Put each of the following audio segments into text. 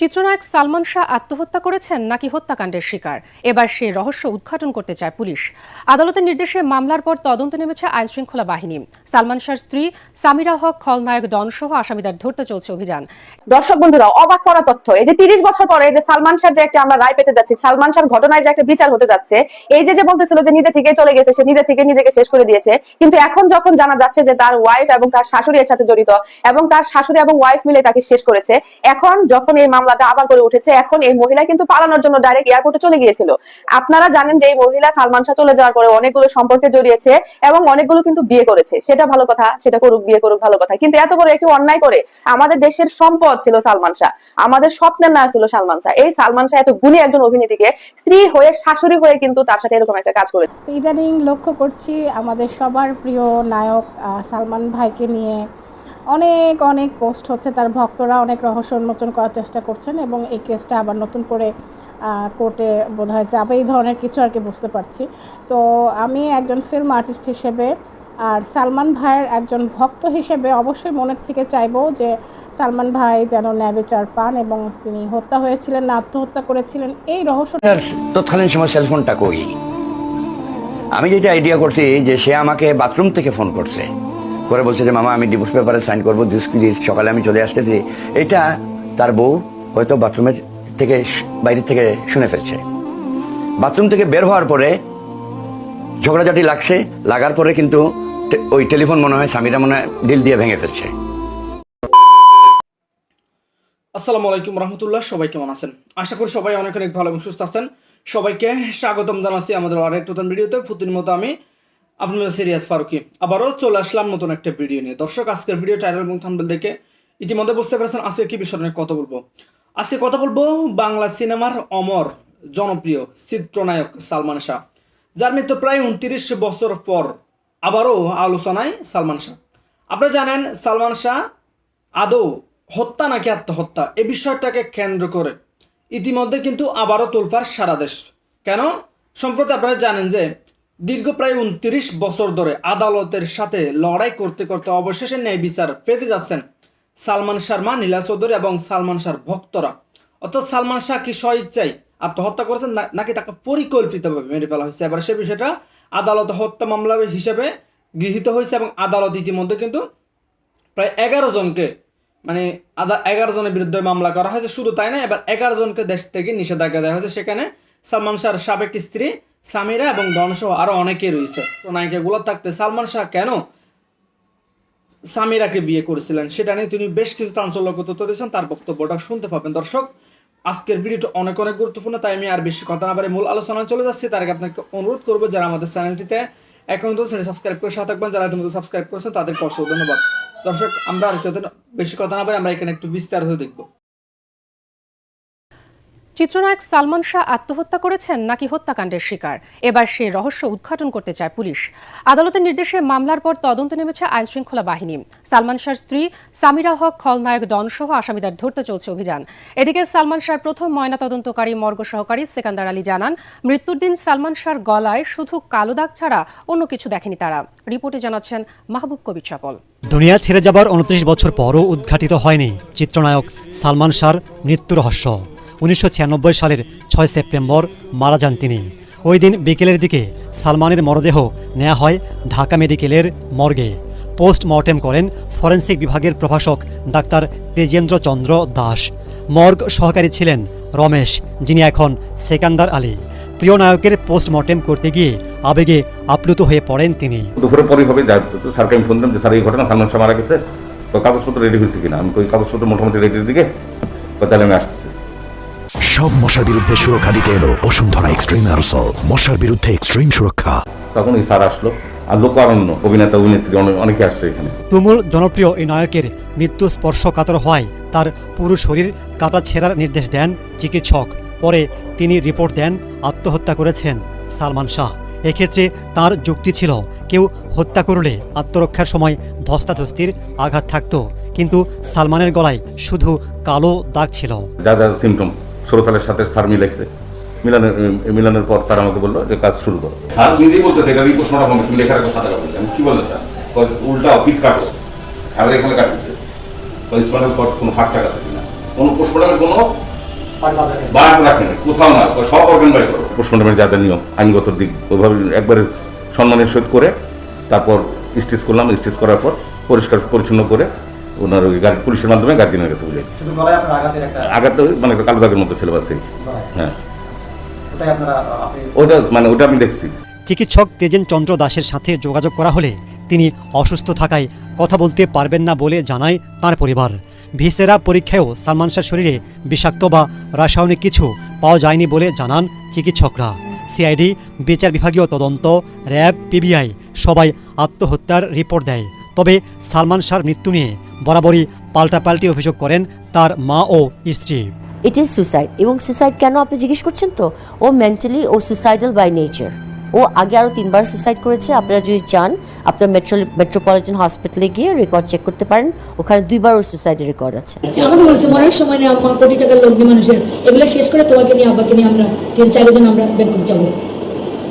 চিত্রনায়ক সালমান শাহ আত্মহত্যা করেছেন নাকি হত্যাকাণ্ডের শিকার? এবার সে রহস্য উদ্ঘাটন করতে চায় পুলিশ। আদালতের নির্দেশে মামলার পর তদন্তে নেমেছে আইন শৃঙ্খলা বাহিনী। সালমান শাহর স্ত্রী সামিরা হক, খলনায়ক ডনসহ আসামিদের ধরতে চলছে অভিযান। দর্শক বন্ধুরা, অবাক করা তথ্য, এই যে তিরিশ বছর পরে যে সালমান শাহ যে একটা আমরা রায় পেতে যাচ্ছি, সালমান শাহর ঘটনায় যে একটা বিচার হতে যাচ্ছে, এই যে যে বলতেছিল যে নিজে থেকে চলে গেছে, সে নিজে থেকে নিজেকে শেষ করে দিয়েছে, কিন্তু এখন যখন জানা যাচ্ছে যে তার ওয়াইফ এবং তার শাশুড়ি এর সাথে জড়িত, এবং তার শাশুড়ি এবং ওয়াইফ মিলে তাকে শেষ করেছে, এখন যখন এই মামলাটা আবার করে উঠেছে। এখন এই মহিলা কিন্তু পালানোর জন্য ডাইরেক্ট এয়ারপোর্টে চলে গিয়েছিল। আপনারা জানেন যে এই মহিলা সালমান শাহ চলে যাওয়ার পরে অনেকগুলো সম্পর্কে জড়িয়েছে এবং অনেকগুলো কিন্তু বিয়ে করেছে। সেটা ভালো কথা, সেটা করুক, বিয়ে করুক, ভালো কথা। কিন্তু এত বড় একটি অন্যায় করে আমাদের দেশের সম্পদ ছিল সালমান শাহ। আমাদের স্বপ্নের নায়ক ছিল সালমান শাহ। এই সালমান শাহ এত গুণী একজন অভিনেত্রীকে স্ত্রী হয়ে, শাশুড়ি হয়ে কিন্তু তার সাথে এরকম একটা কাজ করেছে। ইদানিং লক্ষ্য করছি আমাদের সবার প্রিয় নায়ক সালমান ভাইকে নিয়ে অনেক অনেক পোস্ট হচ্ছে। তার ভক্তরা অনেক রহস্য উন্মোচন করার চেষ্টা করছেন এবং এই কেসটা আবার নতুন করে কোর্টে বোধ হয় যাবে এই ধরনের কিছু আর কি বুঝতে পারছি। তো আমি একজন ফিল্ম আর্টিস্ট হিসেবে আর সালমান ভাইয়ের একজন ভক্ত হিসেবে অবশ্যই মনের থেকে চাইব যে সালমান ভাই যেন ন্যায় বিচার পান এবং তিনি হত্যা হয়েছিলেন না, আত্মহত্যা করেছিলেন, এই রহস্য তৎকালীন সময় সেলফোনটা কই? আমি যেটা আইডিয়া করছি যে সে আমাকে বাথরুম থেকে ফোন করছে। করে বলছে যে, মামা, আমি ডিভোর্স পেপারে সাইন করব দিস প্লিজ সকালে আমি চলে আসতেছি। এটা তার বউ হয়তো বাথরুমের থেকে বাইরে থেকে শুনে ফেলছে। বাথরুম থেকে বের হওয়ার পরে ঝগড়াঝাটি লাগছে, লাগার পরে কিন্তু ওই টেলিফোন মনে হয় স্বামীরা মনে হয় ডিল দিয়ে ভেঙে ফেলছে। আসসালামু আলাইকুম রহমতুল্লাহ, সবাই কেমন আছেন? আশা করি সবাই অনেক অনেক ভালো এবং সুস্থ আছেন। সবাইকে স্বাগতম জানাচ্ছি আমাদের আরেক নতুন ভিডিওতে। প্রতিদিন মতো আমি আপনাদের সিরিয়াত ফারুকি, আবারও চলে আসলাম নতুন একটা ভিডিও নিয়ে। দর্শক, আজকের ভিডিও টাইটেল এবং থাম্বনেল দেখে ইতিমধ্যে বুঝতে পেরেছেন আজকে কি বিষয় নিয়ে কথা বলব। আজকে কথা বলব বাংলা সিনেমার অমর, জনপ্রিয় চিত্রনায়ক সালমান শাহ, যার মৃত্যু প্রায় উনত্রিশ বছর পর, আবারও আলোচনায় সালমান শাহ। আপনারা জানেন, সালমান শাহ আদৌ হত্যা নাকি আত্মহত্যা, এ বিষয়টাকে কেন্দ্র করে ইতিমধ্যে কিন্তু আবারও তোলফার সারা দেশ। কেন? সম্প্রতি আপনারা জানেন যে দীর্ঘ প্রায় উনত্রিশ বছর ধরে আদালতের সাথে লড়াই করতে করতে অবশেষে ন্যায় বিচার পেতে যাচ্ছেন সালমান শাহর মা নীলা চৌধুরী এবং সালমান শাহর ভক্তরা। অর্থাৎ সালমান শাহ কি স্ব ইচ্ছায় আত্মহত্যা করেছেন নাকি তাকে পরিকল্পিতভাবে মেরে ফেলা হয়েছে? এবার সে বিষয়টা আদালত হত্যা মামলা হিসেবে গৃহীত হয়েছে এবং আদালত ইতিমধ্যে কিন্তু প্রায় এগারো জনকে মানে আদা এগারো জনের বিরুদ্ধে মামলা করা হয়েছে। শুধু তাই না এবার এগারো জনকে দেশ থেকে নিষেধাজ্ঞা দেওয়া হয়েছে। সেখানে সালমান শাহর সাবেক স্ত্রী সামিরা এবং ডনসহ আরও অনেকে রয়েছে। তো নায়িকাগুলো থাকতে সালমান শাহ কেন সামিরাকে বিয়ে করেছিলেন সেটা নিয়ে তিনি বেশ কিছু চাঞ্চল্যকর তথ্য দিয়েছেন তার বক্তব্যটা শুনতে পাবেন। দর্শক, আজকের ভিডিওটা অনেক অনেক গুরুত্বপূর্ণ, তাই আমি আর বেশি কথা না বাড়ি মূল আলোচনায় চলে যাচ্ছি। তার আগে আপনাকে অনুরোধ করব, যারা আমাদের চ্যানেলটিতে এখন তো সাবস্ক্রাইব করে সাথে থাকবেন। যারা ইতিমধ্যে সাবস্ক্রাইব করেছেন, তাদেরকে অসংখ্য ধন্যবাদ। দর্শক, আমরা আর কেউ বেশি কথা না বলে আমরা এখানে একটু বিস্তারিত দেখব। চিত্রনায়ক সালমান শাহ আত্মহত্যা করেছেন নাকি হত্যাকাণ্ডের শিকার? এবার সে রহস্য উদ্ঘাটন করতে চায় পুলিশ। আদালতের নির্দেশে মামলার পর তদন্তে নেমেছে আইন শৃঙ্খলা বাহিনী। সালমান শাহর স্ত্রী সামিরা হক, খলনায়ক ডনসহ আসামিদের ধরতে চলছে অভিযান। এদিকে সালমান শাহর প্রথম ময়নাতদন্তকারী মর্গ সহকারী সেকান্দার আলী জানান, মৃত্যুর দিন সালমান শাহর গলায় শুধু কালো দাগ ছাড়া অন্য কিছু দেখেনি তারা। রিপোর্টে জানাচ্ছেন মাহবুব কবির চাপল। দুনিয়া ছেড়ে যাবার উনত্রিশ বছর পরও উদ্ঘাটিত হয়নি চিত্রনায়ক সালমান শাহর মৃত্যু রহস্য। উনিশশো ছিয়ানব্বই সালের ছয় সেপ্টেম্বর মারা যান তিনি। ওই দিন বিকেলের দিকে সালমানের মরদেহ নেওয়া হয় ঢাকা মেডিকেলের মর্গে। পোস্টমর্টেম করেন ফরেন্সিক বিভাগের প্রভাষক ডাক্তার তেজেন্দ্র চন্দ্র দাস। মর্গ সহকারী ছিলেন রমেশ, যিনি এখন সেকান্দার আলী। প্রিয় নায়কের পোস্টমর্টেম করতে গিয়ে আবেগে আপ্লুত হয়ে পড়েন তিনি। দুপুরে পরে হবে স্যারকে আমি ফোন দিলাম যে, স্যার, এই ঘটনা তো কাগজপত্র রেডি হয়েছে কিনা? আমি ওই কাগজপত্র মোটামুটি রেডির দিকে? তাহলে আমি আসতেছি। সব মশার বিরুদ্ধে সুরক্ষা দিতে এলো বসুন্ধরা এক্সট্রিম অ্যারোসল মশার বিরুদ্ধে এক্সট্রিম সুরক্ষা। তখন এই স্যার আসলো আর লোকারণ্য অভিনেতা অভিনেত্রী অনেকে আসছে এখানে। তুমুল জনপ্রিয় এই নায়কের মৃত্যু স্পর্শকাতর হওয়ায় তার পুরো শরীর কাটা ছেঁড়ার নির্দেশ দেন চিকিৎসক। পরে তিনি রিপোর্ট দেন আত্মহত্যা করেছেন সালমান শাহ। এক্ষেত্রে তার যুক্তি ছিল কেউ হত্যা করলে আত্মরক্ষার সময় ধস্তাধস্তির আঘাত থাকত। কিন্তু সালমানের গলায় শুধু কালো দাগ ছিল। যা যা সিমটম শ্রোতালের সাথে স্যার মিলাইছে মিলানের মিলানের পর স্যার আমাকে বলল যে কাজ শুরু করো। স্যার নিজেই বলতেছে এটা রিপোর্ট হবে তুমি লেখা রাখো সাদা কাগজ আমি কি বললেন স্যার? উল্টা পিট কাটো। আর এখানে কাটছে স্পাইনাল কর্ড কোনো ফাঁক টাকা থাকে না কোনো পোস্টমর্টমের কোনো বাদ রাখেন কোথাও না। সব অর্গান বাড়ি করো। পোস্টমর্টমের যা যা নিয়ম আইনগত দিক ওইভাবে একবারে সম্মানের সহিত করে তারপর স্টিচ করলাম। স্টিচ করার পর পরিষ্কার পরিচ্ছন্ন করে ওনার ওই গাড়ি পুলিশের মাধ্যমে গার্জেনের কাছে বুঝাই। আঘাত মানে একটা কালো দাগের মতো ছিল বাস। হ্যাঁ। ওইটা মানে ওটা আমি দেখছি। চিকিৎসক তেজেন চন্দ্র দাসের সাথে যোগাযোগ করা হলে তিনি অসুস্থ থাকায় কথা বলতে পারবেন না বলে জানায় তার পরিবার। ভিসেরা পরীক্ষায়ও সালমান শাহর শরীরে বিষাক্ত বা রাসায়নিক কিছু পাওয়া যায়নি বলে জানান চিকিৎসকরা। সিআইডি বিচার বিভাগীয় তদন্ত র্যাব পিবিআই সবাই আত্মহত্যার রিপোর্ট দেয়। তবে সালমান শাহর মৃত্যু নিয়ে বরাবরই পাল্টাপাল্টি অভিযোগ করেন তার মা ও স্ত্রী। ইট ইজ সুসাইড এবং সুসাইড কেন আপনি জিজ্ঞেস করছেন তো? ও মেন্টালি ও সুসাইডাল বাই নেচার ও আগে আরও তিনবার সুসাইড করেছে আপনারা যদি চান আপনার মেট্রো মেট্রোপলিটন হসপিটালে গিয়ে রেকর্ড চেক করতে পারেন ওখানে দুইবার ওর সুসাইডের রেকর্ড আছে। আমাকে বলেছে মরার সময় নেই আম্মা কোটি টাকার লোক মানুষের। এগুলো শেষ করে তোমাকে নিয়ে আব্বাকে নিয়ে আমরা তিন চারজন আমরা ব্যাংকক যাব।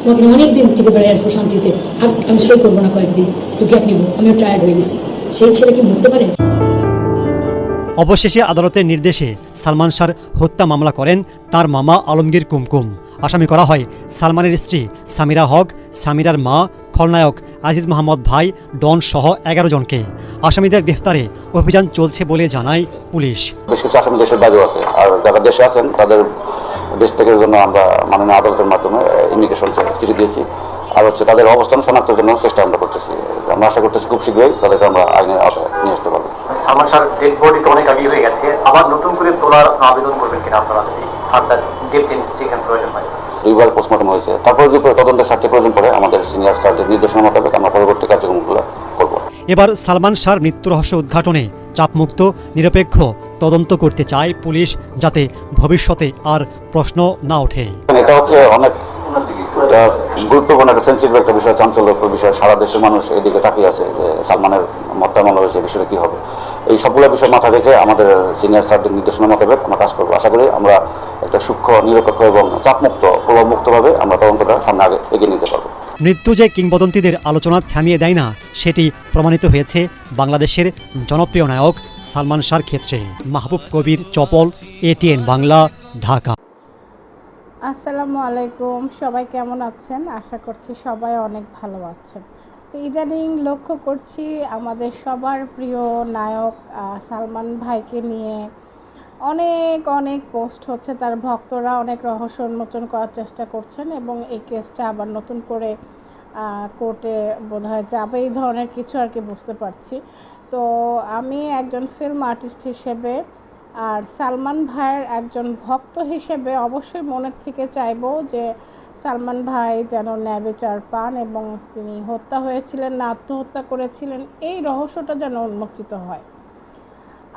তোমাকে নিয়ে অনেক দিন থেকে বেড়ে আসব শান্তিতে। আর আমি সই করব না কয়েকদিন। তো গ্যাপ নিবো আমিও টায়ার্ড হয়ে গেছি। সেই ছেলে কি মরতে পারে? অবশেষে আদালতের নির্দেশে সালমান শাহর হত্যা মামলা করেন তার মামা আলমগীর কুমকুম। আসামি করা হয় সালমানের স্ত্রী সামিরা হক সামিরার মা খলনায়ক আজিজ মোহাম্মদ ভাই ডন সহ এগারো জনকে। আসামিদের গ্রেফতারে অভিযান চলছে বলে জানায় পুলিশ। বেশ কিছু আসামি দেশের বাইরেও আছে। আর যারা দেশে আছেন তাদের দেশ থেকে জন্য আমরা মাননীয় আদালতের মাধ্যমে ইন্ডিকেশন চিঠি দিয়েছি। আর হচ্ছে তাদের অবস্থান শনাক্তের জন্য চেষ্টা আমরা করতেছি। আমরা আশা করতেছি খুব শীঘ্রই তাদেরকে আমরা আইনের আওতায় নিয়ে আসতে পারব। সালমান শাহর ডেড বডি তো অনেক আগেই হয়ে গেছে। আবার নতুন করে তোলার আবেদন করবেন কিনা আপনারা? ফার্দার ডেপথ ইনভেস্টিগেশন প্রয়োজন হয়। এইবার পোস্টমর্টম হয়েছে। তারপরে যদি তদন্তের স্বার্থে প্রয়োজন পড়ে আমাদের সিনিয়র স্যারদের নির্দেশনা মোতাবেক আমরা পরবর্তী কার্যক্রমগুলো করব। এবার সালমান শাহর মৃত্যু রহস্য উদ্ঘাটনে চাপমুক্ত, নিরপেক্ষ তদন্ত করতে চায় পুলিশ যাতে ভবিষ্যতে আর প্রশ্ন না ওঠে। এটা হচ্ছে অনেক গুরুত্বপূর্ণ একটা সেন্সিটিভ একটা বিষয়, চাঞ্চল্যকর বিষয়। সারা দেশের মানুষ এদিকে তাকিয়ে আছে যে সালমানের হত্যা মামলা হয়েছে, বিষয়টা কি হবে। এই সবগুলো বিষয় মাথা রেখে আমাদের সিনিয়র স্যারদের নির্দেশনা মোতাবেক আমরা কাজ করব। আশা করি আমরা একটা সূক্ষ্ম, নিরপেক্ষ এবং চাপমুক্ত প্রভাবমুক্তভাবে আমরা তদন্তটা সামনে আগে এগিয়ে নিতে পারব। মৃত্যু যে কিংবদন্তিদের আলোচনা থামিয়ে দেয় না, সেটি প্রমাণিত হয়েছে বাংলাদেশের জনপ্রিয় নায়ক সালমান শাহর ক্ষেত্রে। মাহবুব কবির চপল এটিএন বাংলা, ঢাকা। আসসালামু আলাইকুম, সবাই কেমন আছেন? আশা করছি সবাই অনেক ভালো আছেন। তো ইদানিং লক্ষ্য করছি আমাদের সবার প্রিয় নায়ক সালমান ভাইকে নিয়ে অনেক অনেক পোস্ট হচ্ছে। তার ভক্তরা অনেক রহস্য উন্মোচন করার চেষ্টা করছেন এবং এই কেসটা আবার নতুন করে কোর্টে বোধহয় যাবে। এই ধরনের কিছু আর কি বুঝতে পারছি। তো আমি একজন ফিল্ম আর্টিস্ট হিসেবে আর সালমান ভাইয়ের একজন ভক্ত হিসেবে অবশ্যই মনের থেকে চাইব যে সালমান ভাই যেন ন্যায় বিচার পান এবং তিনি হত্যা হয়েছিলেন না, আত্মহত্যা করেছিলেন, এই রহস্যটা যেন উন্মোচিত হয়।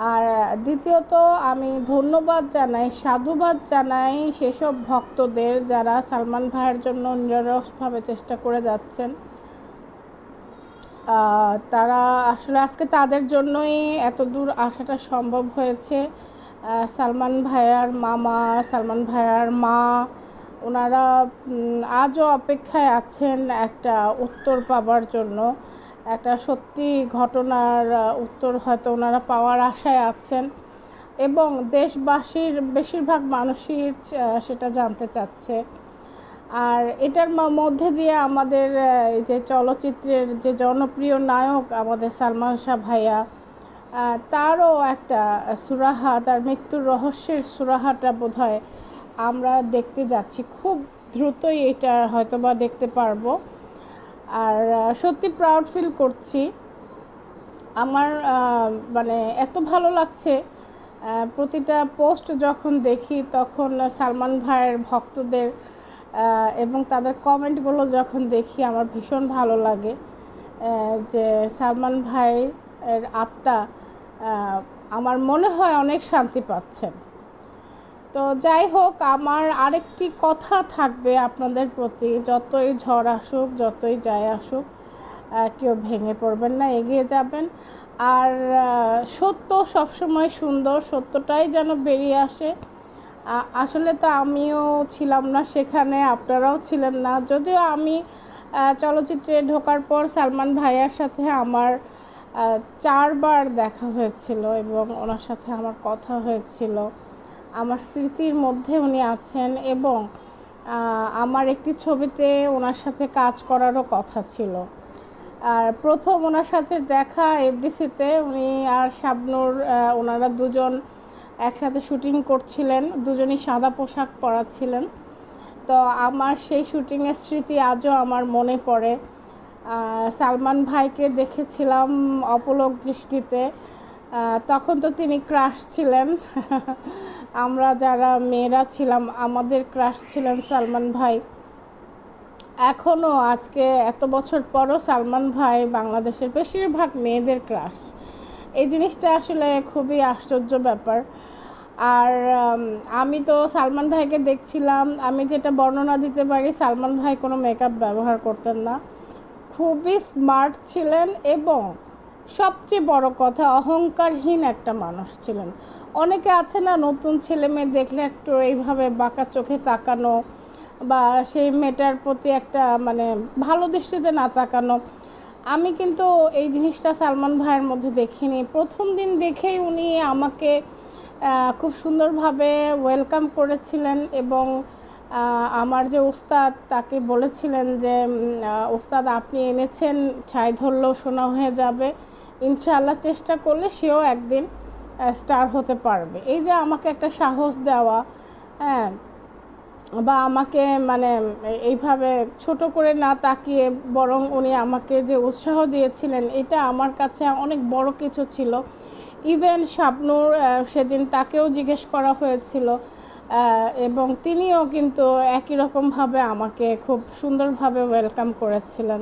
আর দ্বিতীয়ত আমি ধন্যবাদ জানাই, সাধুবাদ জানাই সেসব ভক্তদের যারা সালমান ভাইয়ের জন্য নিরসভাবে চেষ্টা করে যাচ্ছেন। তারা আসলে আজকে তাদের জন্যই এত দূর আসাটা সম্ভব হয়েছে। সালমান ভাইয়ার মামা, সালমান ভাইয়ার মা, ওনারা আজও অপেক্ষায় আছেন একটা উত্তর পাবার জন্য। একটা সত্যি ঘটনার উত্তর হয়তো ওনারা পাওয়ার আশায় আছেন এবং দেশবাসীর বেশিরভাগ মানুষই সেটা জানতে চাচ্ছে। আর এটার মধ্যে দিয়ে আমাদের যে চলচ্চিত্রের যে জনপ্রিয় নায়ক আমাদের সালমান শাহ ভাইয়া তারও একটা সুরাহা তার মৃত্যুর রহস্যের সুরাহাটা বোধহয় আমরা দেখতে যাচ্ছি। খুব দ্রুতই এটা হয়তোবা দেখতে পারব। আর সত্যি প্রাউড ফিল করছি। আমার মানে এত ভালো লাগছে প্রতিটা পোস্ট যখন দেখি তখন সালমান ভাইয়ের ভক্তদের এবং তাদের কমেন্টগুলো যখন দেখি আমার ভীষণ ভালো লাগে যে সালমান ভাই এর আত্মা আমার মনে হয় অনেক শান্তি পাচ্ছেন। তো যাই হোক, আমার আরেকটি কথা থাকবে আপনাদের প্রতি। যতই ঝড় আসুক, যতই যাই আসুক কেউ ভেঙে পড়বেন না, এগিয়ে যাবেন। আর সত্য সবসময় সুন্দর, সত্যটাই যেন বেরিয়ে আসে। আসলে তো আমিও ছিলাম না সেখানে, আপনারাও ছিলেন না। যদিও আমি চলচ্চিত্রে ঢোকার পর সালমান ভাইয়ার সাথে আমার চারবার দেখা হয়েছিল এবং ওনার সাথে আমার কথা হয়েছিল। আমার স্মৃতির মধ্যে উনি আছেন এবং আমার একটি ছবিতে ওনার সাথে কাজ করারও কথা ছিল। আর প্রথম ওনার সাথে দেখা এফডিসিতে উনি আর শাবনুর ওনারা দুজন একসাথে শুটিং করছিলেন, দুজনই সাদা পোশাক পরা ছিলেন তো আমার সেই শুটিংয়ের স্মৃতি আজও আমার মনে পড়ে। সালমান ভাইকে দেখেছিলাম অপলক দৃষ্টিতে। তখন তো তিনি ক্রাশ ছিলেন। আমরা যারা মেয়েরা ছিলাম, আমাদের ক্রাশ ছিলেন সালমান ভাই। এখনও আজকে এত বছর পরও সালমান ভাই বাংলাদেশের বেশিরভাগ মেয়েদের ক্রাশ এই জিনিসটা আসলে খুবই আশ্চর্য ব্যাপার। আর আমি তো সালমান ভাইকে দেখছিলাম। আমি যেটা বর্ণনা দিতে পারি, সালমান ভাই কোনো মেকআপ ব্যবহার করতেন না। খুবই স্মার্ট ছিলেন এবং সবচেয়ে বড় কথা, অহংকারহীন একটা মানুষ ছিলেন। অনেকে আছে না, নতুন ছেলে মেয়ে দেখলে একটু এইভাবে বাঁকা চোখে তাকানো বা সেই মেয়েটার প্রতি একটা মানে ভালো দৃষ্টিতে না তাকানো। আমি কিন্তু এই জিনিসটা সালমান ভাইয়ের মধ্যে দেখিনি। প্রথম দিন দেখেই উনি আমাকে খুব সুন্দরভাবে ওয়েলকাম করেছিলেন এবং আমার যে উস্তাদ তাকে বলেছিলেন যে উস্তাদ আপনি এনেছেন, ছাই ধরলেও শোনা হয়ে যাবে। ইনশাআল্লাহ চেষ্টা করলে সেও একদিন স্টার হতে পারবে। এই যে আমাকে একটা সাহস দেওয়া হ্যাঁ বা আমাকে মানে এইভাবে ছোট করে না তাকিয়ে বরং উনি আমাকে যে উৎসাহ দিয়েছিলেন, এটা আমার কাছে অনেক বড় কিছু ছিল। ইভেন শাবনুর সেদিন তাকেও জিজ্ঞেস করা হয়েছিল এবং তিনিও কিন্তু একই রকমভাবে আমাকে খুব সুন্দরভাবে ওয়েলকাম করেছিলেন।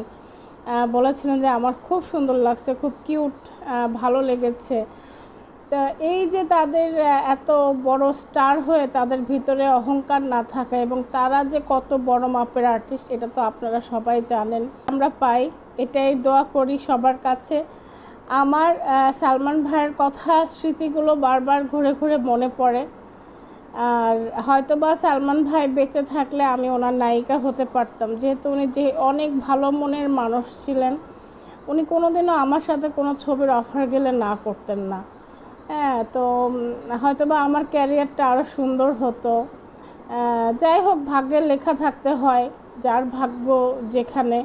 বলেছিলেন যে আমার খুব সুন্দর লাগছে, খুব কিউট ভালো লেগেছে। তা এই যে তাদের এত বড় স্টার হয়ে তাদের ভিতরে অহংকার না থাকা এবং তারা যে কত বড় মাপের আর্টিস্ট এটা তো আপনারা সবাই জানেন। আমরা পাই, এটাই দোয়া করি সবার কাছে। আমার সালমান ভাইয়ের কথা, স্মৃতিগুলো বারবার ঘুরে ঘুরে মনে পড়ে। আর হয়তো বা সালমান ভাই বেঁচে থাকলে আমি ওনার নায়িকা হতে পারতাম। যেহেতু উনি যে অনেক ভালো মনের মানুষ ছিলেন উনি কোনোদিনও আমার সাথে কোনো ছবির অফার গেলে না করতেন না। হ্যাঁ তো উম, হয়তোবা আমার ক্যারিয়ারটা আরও সুন্দর হতো। যাই হোক ভাগ্যের লেখা থাকতে হয় যার ভাগ্য যেখানে।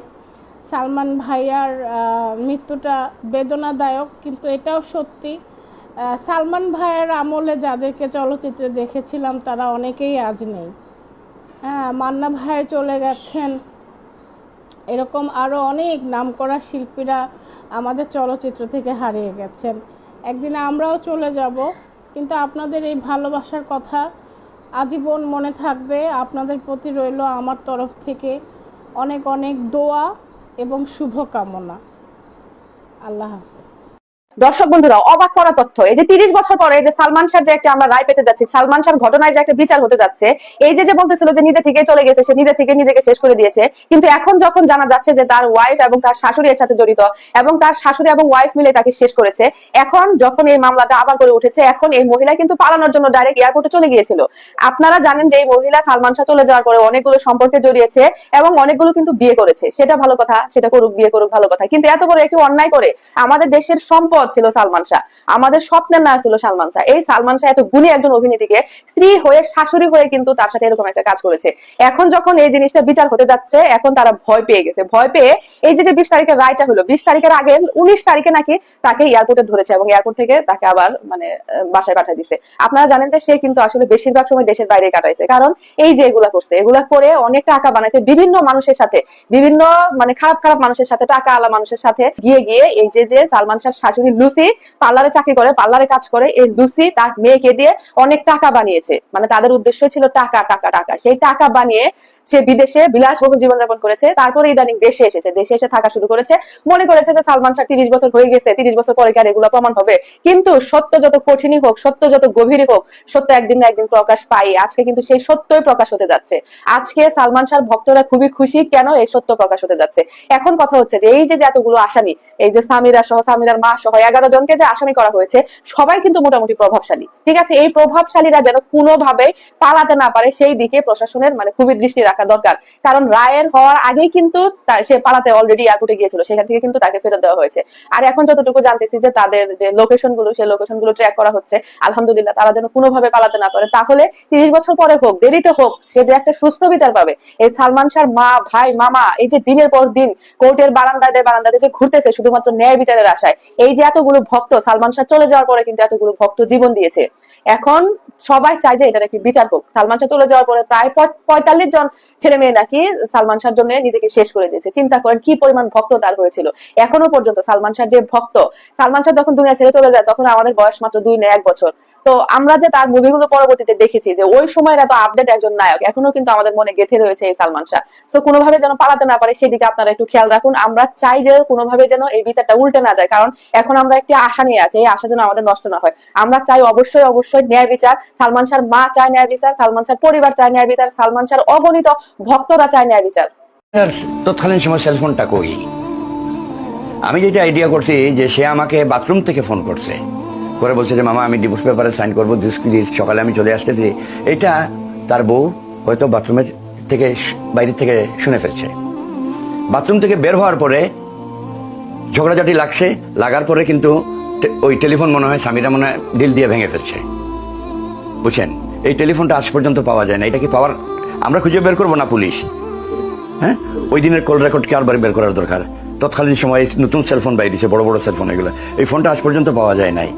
সালমান ভাইয়ার মৃত্যুটা বেদনাদায়ক কিন্তু এটাও সত্যি সালমান ভাইয়ের আমলে যাদেরকে চলচ্চিত্রে দেখেছিলাম, তারা অনেকেই আজ নেই। হ্যাঁ মান্না ভাই চলে গেছেন। এরকম আরও অনেক নামকরা শিল্পীরা আমাদের চলচ্চিত্র থেকে হারিয়ে গেছেন। একদিন আমরাও চলে যাব, কিন্তু আপনাদের এই ভালোবাসার কথা আজীবন মনে থাকবে। আপনাদের প্রতি রইল আমার তরফ থেকে অনেক অনেক দোয়া এবং শুভকামনা। আল্লাহ হাফেজ। দর্শক বন্ধুরা, অবাক করা তথ্য। এই যে তিরিশ বছর পরে যে সালমান শাহ যে একটা আমরা রায় পেতে যাচ্ছি, সালমান শাহ ঘটনায় যে একটা বিচার হতে যাচ্ছে, এই যে যে বলতেছিল যে নিজে থেকে চলে গেছে, সে নিজে থেকে নিজেকে শেষ করে দিয়েছে, কিন্তু এখন যখন জানা যাচ্ছে যে তার ওয়াইফ এবং তার শাশুড়ি এর সাথে জড়িত এবং তার শাশুড়ি এবং ওয়াইফ মিলে তাকে শেষ করেছে, এখন যখন এই মামলাটা আবার করে উঠেছে, এখন এই মহিলা কিন্তু পালানোর জন্য ডাইরেক্ট এয়ারপোর্টে চলে গিয়েছিল। আপনারা জানেন যে এই মহিলা সালমান শাহ চলে যাওয়ার পরে অনেকগুলো সম্পর্কে জড়িয়েছে এবং অনেকগুলো কিন্তু বিয়ে করেছে। সেটা ভালো কথা, সেটা করুক, বিয়ে করুক, ভালো কথা। কিন্তু এত বড় একটি অন্যায় করে আমাদের দেশের সম্পদ ছিল সালমান শাহ। আমাদের স্বপ্নের নাম ছিল সালমান শাহ। এই সালমান শাহ এত গুণী একজন অভিনেত্রীকে স্ত্রী হয়ে, শাশুড়ি হয়ে কিন্তু তার সাথে এরকম একটা কাজ করেছে। এখন যখন এই জিনিসটা বিচার হতে যাচ্ছে, এখন তারা ভয় পেয়ে গেছে। ভয় পেয়ে এই যে বিশ তারিখের রায়টা হলো, বিশ তারিখের আগে, উনিশ তারিখে নাকি তাকে এয়ারপোর্টে ধরেছে এবং এয়ারপোর্ট থেকে তাকে আবার মানে বাসায় পাঠিয়ে দিছে। আপনারা জানেন যে সে কিন্তু আসলে বেশিরভাগ সময় দেশের বাইরে কাটাইছে। কারণ এই যে এগুলা করছে, এগুলা করে অনেক টাকা বানাইছে বিভিন্ন মানুষের সাথে। বিভিন্ন মানে খারাপ খারাপ মানুষের সাথে, টাকা আলা মানুষের সাথে গিয়ে গিয়ে এই যে যে সালমান শাহ শাশুড়ি লুসি পার্লারে চাকরি করে, পার্লারে কাজ করে। এই লুসি তার মেয়েকে দিয়ে অনেক টাকা বানিয়েছে। মানে তাদের উদ্দেশ্য ছিল টাকা টাকা টাকা। সেই টাকা বানিয়ে সে বিদেশে বিলাসবহুল জীবনযাপন করেছে, তারপরে ইদানিং দেশে এসেছে। দেশে এসে থাকা শুরু করেছে। মনে করেছে যে সালমান শাহ তিরিশ বছর হয়ে গেছে, তিরিশ বছর পরে আর এগুলো প্রমাণ হবে? কিন্তু সত্য যত কঠিনই হোক, সত্য যত গভীরই হোক, সত্য একদিন না একদিন প্রকাশ পাই আজকে কিন্তু সেই সত্যই প্রকাশ হতে যাচ্ছে। আজকে সালমান শাহ ভক্তরা খুবই খুশি কেন এই সত্য প্রকাশ হতে যাচ্ছে? এখন কথা হচ্ছে যে এই যে যে এতগুলো আসামি, এই যে সামিরা সহ, সামিরার মা সহ, এগারো জনকে যে আসামি করা হয়েছে, সবাই কিন্তু মোটামুটি প্রভাবশালী। ঠিক আছে? এই প্রভাবশালীরা যেন কোনোভাবে পালাতে না পারে, সেই দিকে প্রশাসনের মানে খুবই দৃষ্টি রাখা দরকার। কারণ রায়ের হওয়ার আগেই কিন্তু সে পালাতে অলরেডি এয়ারপোর্টে গিয়েছিল। সেখান থেকে কিন্তু তাকে ফেরত দেওয়া হয়েছে। আর এখন যতটুকু জানতেছি যে তাদের যে লোকেশনগুলো সেই লোকেশনগুলো ট্র্যাক করা হচ্ছে, আলহামদুলিল্লাহ তারা যেন কোনোভাবে পালাতে না পারে। তাহলে তিরিশ বছর পরে হোক, দেরিতে হোক, সে যে একটা সুস্থ বিচার পাবে। এই সালমান শাহর মা, ভাই, মামা, এই যে দিনের পর দিন কোর্টের বারান্দায় দেয় বারান্দায় যে ঘুরতেছে শুধুমাত্র ন্যায় বিচারের আশায়। এই যে এতগুলো ভক্ত, সালমান শাহ চলে যাওয়ার পরে কিন্তু এতগুলো ভক্ত জীবন দিয়েছে। এখন সবাই চায় যে এটা নাকি বিচার হোক। সালমান শাহ চলে যাওয়ার পরে প্রায় পঁয়- পঁয়তাল্লিশ জন ছেলে মেয়ে নাকি সালমান শাহর জন্য নিজেকে শেষ করে দিয়েছে। চিন্তা করেন কি পরিমাণ ভক্ত তার হয়েছিল। এখনও পর্যন্ত সালমান শাহ যে ভক্ত, সালমান শাহ যখন দুনিয়া ছেড়ে চলে যায়, তখন আমাদের বয়স মাত্র দুই না এক বছর। তো আমরা যে তার মুভিগুলো পরবর্তীতে দেখেছি, যে ওই সময়ের এত আপডেট একজন নায়ক, এখনও কিন্তু আমাদের মনে গেঁথে রয়েছে এই সালমান শাহ। তো কোনোভাবে যেন পালাতে না পারে, সেদিকে আপনারা একটু খেয়াল রাখুন। আমরা চাই যে কোনোভাবে যেন এই বিচারটা উল্টে না যায়, কারণ এখন আমরা একটি আশা নিয়ে আছি, এই আশা যেন আমাদের নষ্ট না হয়। আমরা চাই অবশ্যই অবশ্যই ন্যায় বিচার। সালমান শাহর মা চায় ন্যায় বিচার, সালমান শাহর পরিবার চায় ন্যায় বিচার, সালমান শাহর অগণিত ভক্তরা চায় ন্যায় বিচার। তৎকালীন সময় সেলফোনটা কই? আমি যেটা আইডিয়া করছি, যে সে আমাকে বাথরুম থেকে ফোন করছে। করে বলছে যে, মামা, আমি ডিভোর্স পেপারে সাইন করব সকালে আমি চলে আসতেছি। এটা তার বউ হয়তো বাথরুমের থেকে বাইরে থেকে শুনে ফেলছে। বাথরুম থেকে বের হওয়ার পরে ঝগড়াঝাটি লাগছে, লাগার পরে কিন্তু ওই টেলিফোন মনে হয় স্বামীরা মনে হয় ডিল দিয়ে ভেঙে ফেলছে। বুঝছেন? এই টেলিফোনটা আজ পর্যন্ত পাওয়া যায় না। এটা কি পাওয়ার, আমরা খুঁজে বের করব না পুলিশ? হ্যাঁ? ওই দিনের কল রেকর্ড কে আরবার বের করার দরকার? তৎকালীন সময়ে নতুন সেলফোন বাইরেছে, বড় বড় সেলফোন এগুলো। এই ফোনটা আজ পর্যন্ত পাওয়া যায় নাই।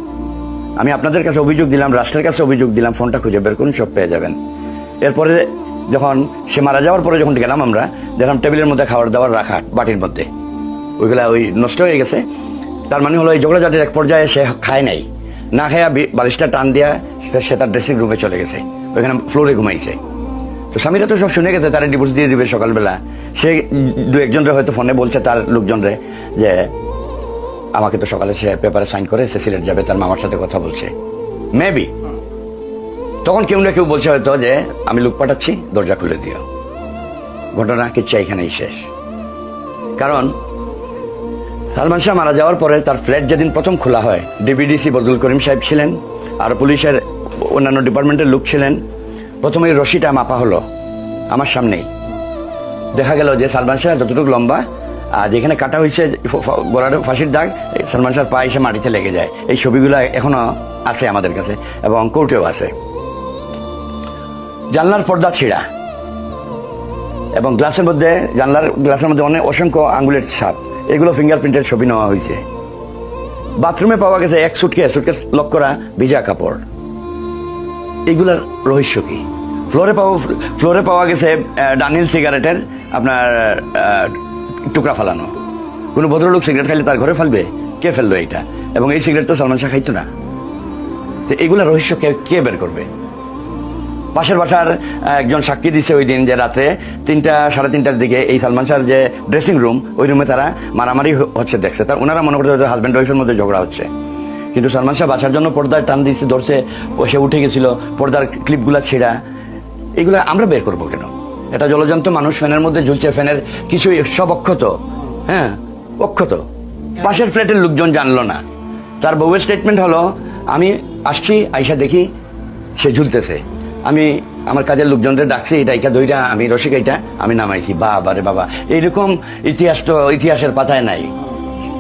আমি আপনাদের কাছে অভিযোগ দিলাম, রাষ্ট্রের কাছে অভিযোগ দিলাম, ফোনটা খুঁজে বের করুন, সব পেয়ে যাবেন। এরপরে যখন সে মারা যাওয়ার পরে যখন গেলাম আমরা, দেখলাম টেবিলের মধ্যে খাবার দাবার রাখা বাটির মধ্যে। ওইগুলা ওই নষ্ট হয়ে গেছে। তার মানে হলো এই ঝগড়াঝাটির এক পর্যায়ে সে খায় নাই। না বি- বালিশটা টান দিয়া সে তার ড্রেসিং রুমে চলে গেছে। ওইখানে ফ্লোরে ঘুমাইছে। তো স্বামীরা তো সব শুনে গেছে, তারা ডিভোর্স দিয়ে দিবে সকালবেলা। সে দু একজনরে হয়তো ফোনে বলছে, তার লোকজনরে যে আমাকে তো সকালে সে পেপারে সাইন করে সে সিলেট যাবে, তার মামার সাথে কথা বলছে। মেবি তখন কেউ না কেউ বলছে হয়তো যে, আমি লুক পাঠাচ্ছি, দরজা খুলে দিও। ঘটনা কিচ্ছা এখানেই শেষ। কারণ, সালমান শাহ মারা যাওয়ার পরে তার ফ্ল্যাট যেদিন প্রথম খোলা হয় ডিবিডিসি বদুল করিম সাহেব ছিলেন, আর পুলিশের অন্যান্য ডিপার্টমেন্টের লোক ছিলেন, প্রথমে রশিটা মাপা হলো, আমার সামনেই। দেখা গেল যে সালমান শাহ যতটুকু লম্বা আর যেখানে কাটা হয়েছে গলার ফাঁসির দাগ, সালমান শাহর পা এসে মাটিতে লেগে যায়। এই ছবিগুলো এখনও আছে আমাদের কাছে এবং কোর্টেও আছে। জানলার পর্দা ছিঁড়া এবং গ্লাসের মধ্যে, জানলার, গ্লাসের মধ্যে অনেক অসংখ্য আঙ্গুলের ছাপ। এগুলো ফিঙ্গারপ্রিন্টের ছবি নেওয়া হয়েছে। বাথরুমে পাওয়া গেছে এক সুটকে সুটকেস লক করা ভিজা কাপড়। এগুলার রহস্য কি? ফ্লোরে পাওয়া ফ্লোরে পাওয়া গেছে ডানিল সিগারেটের আপনার টুকরা ফালানো। কোনো ভদ্রলোক সিগারেট খাইলে তার ঘরে ফেলবে? কে ফেলল এটা এবং এই সিগারেট তো সালমান শাহ খাইতো না। তো এগুলা রহস্য কে কে বের করবে? পাশের বাসার একজন সাক্ষী দিছে ওই দিন যে রাতে তিনটা, সাড়ে তিনটার দিকে এই সালমান শাহর যে ড্রেসিং রুম ওই রুমে তারা মারামারি হচ্ছে দেখছে। তার ওনারা মনে করছে হাজব্যান্ড ওয়াইফের মধ্যে ঝগড়া হচ্ছে। কিন্তু সালমান শাহ বাসার জন্য পর্দায় টান দিচ্ছে ধরছে, ও সে উঠে গেছিল, পর্দার ক্লিপগুলা ছেঁড়া। এগুলো আমরা বের করব কেন? এটা জলজন্ত মানুষ ফ্যানের মধ্যে ঝুলছে, ফ্যানের কিছু সব অক্ষত। হ্যাঁ অক্ষত। পাশের ফ্ল্যাটের লোকজন জানলো না। তার বউয়ের স্টেটমেন্ট হলো, আমি আসছি, আইসা দেখি সে ঝুলতেছে। আমি আমার কাজের লোকজনদের ডাকছি, এটা এটা দইটা, আমি রসিক এটা আমি নামাইছি। বা রে বাবা, এইরকম ইতিহাস তো ইতিহাসের পাতায় নাই।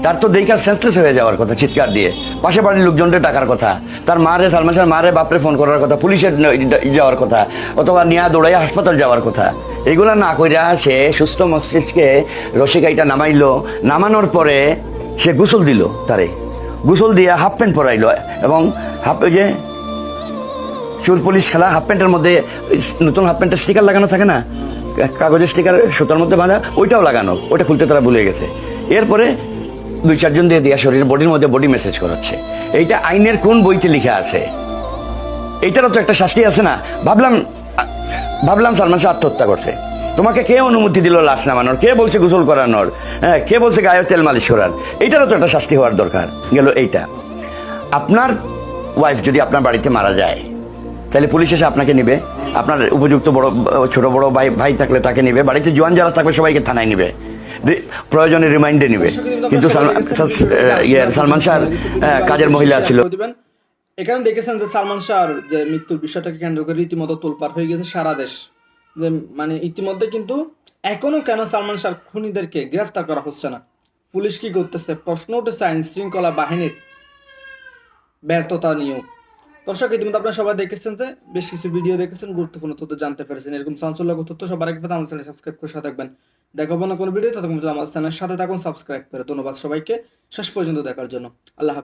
তার তো দেখা সেন্সলেস হয়ে যাওয়ার কথা, চিৎকার দিয়ে। পাশে বাড়ির লোকজনদের ডাকার কথা। তার মারে সালমান শাহর মারে বাপরে ফোন করার কথা, পুলিশের যাওয়ার কথা, অথবা নিয়া দৌড়াইয়া হাসপাতাল যাওয়ার কথা। এগুলা না কইরা সে সুস্থ মস্তিষ্কে রসিকাইটা নামাইলো। নামানোর পরে সে গোসল দিল তারে। গোসল দিয়ে হাফ প্যান্ট পরাইলো এবং হাফ ওই যে চোর পুলিশ খেলা, হাফ প্যান্টের মধ্যে নতুন হাফ প্যান্টের স্টিকার লাগানো থাকে না? কাগজের স্টিকার সুতার মধ্যে বাঁধা, ওইটাও লাগানো। ওইটা খুলতে তারা ভুলে গেছে। এরপরে দুই চারজন দিয়ে দিয়া শরীর বডির মধ্যে বডি মেসেজ করাচ্ছে। এইটা আইনের কোন বইতে লিখা আছে? এইটারও তো একটা শাস্তি আছে না? ভাবলাম ভাবলাম সালমান শাহ আত্মহত্যা করছে। তোমাকে কে অনুমতি দিল লাশ নামানোর? কে বলছে গোসল করানোর? হ্যাঁ কে বলছে গায়ে তেল মালিশ করার? এইটারও তো একটা শাস্তি হওয়ার দরকার। গেল এইটা। আপনার ওয়াইফ যদি আপনার বাড়িতে মারা যায়, তাহলে পুলিশ এসে আপনাকে নিবে। আপনার উপযুক্ত বড়, ছোট বড় ভাই ভাই থাকলে তাকে নিবে। বাড়িতে জোয়ান যারা থাকবে সবাইকে থানায় নিবে। প্রয়োজনে রিমাইন্ডে নিবে। কিন্তু সালমান ইয়ে, শাহ কাজের মহিলা ছিল। এখানে দেখেছেন যে সালমান শাহর যে মৃত্যুর বিষয়টাকে কেন্দ্র করে রীতিমতো তোলপার হয়ে গেছে সারা দেশ। যে মানে ইতিমধ্যে কিন্তু এখনও কেন সালমান শাহ খুনিদেরকে গ্রেফতার করা হচ্ছে না? পুলিশ কি করতেছে? প্রশ্ন উঠেছে আইন শৃঙ্খলা বাহিনীর ব্যর্থতা নিয়েও। দর্শক ইতিমধ্যে আপনারা সবাই দেখেছেন যে বেশ কিছু ভিডিও দেখেছেন গুরুত্বপূর্ণ তথ্য জানতে পেরেছেন। এরকম চাঞ্চল্যক তথ্য সবার পেতে আমার চ্যানেল সাবস্ক্রাইব করে সাথে থাকবেন। দেখাবো না কোনো ভিডিও পর্যন্ত আমার চ্যানেলের সাথে থাকুন, সাবস্ক্রাইব করে ধন্যবাদ সবাইকে শেষ পর্যন্ত দেখার জন্য আল্লাহ।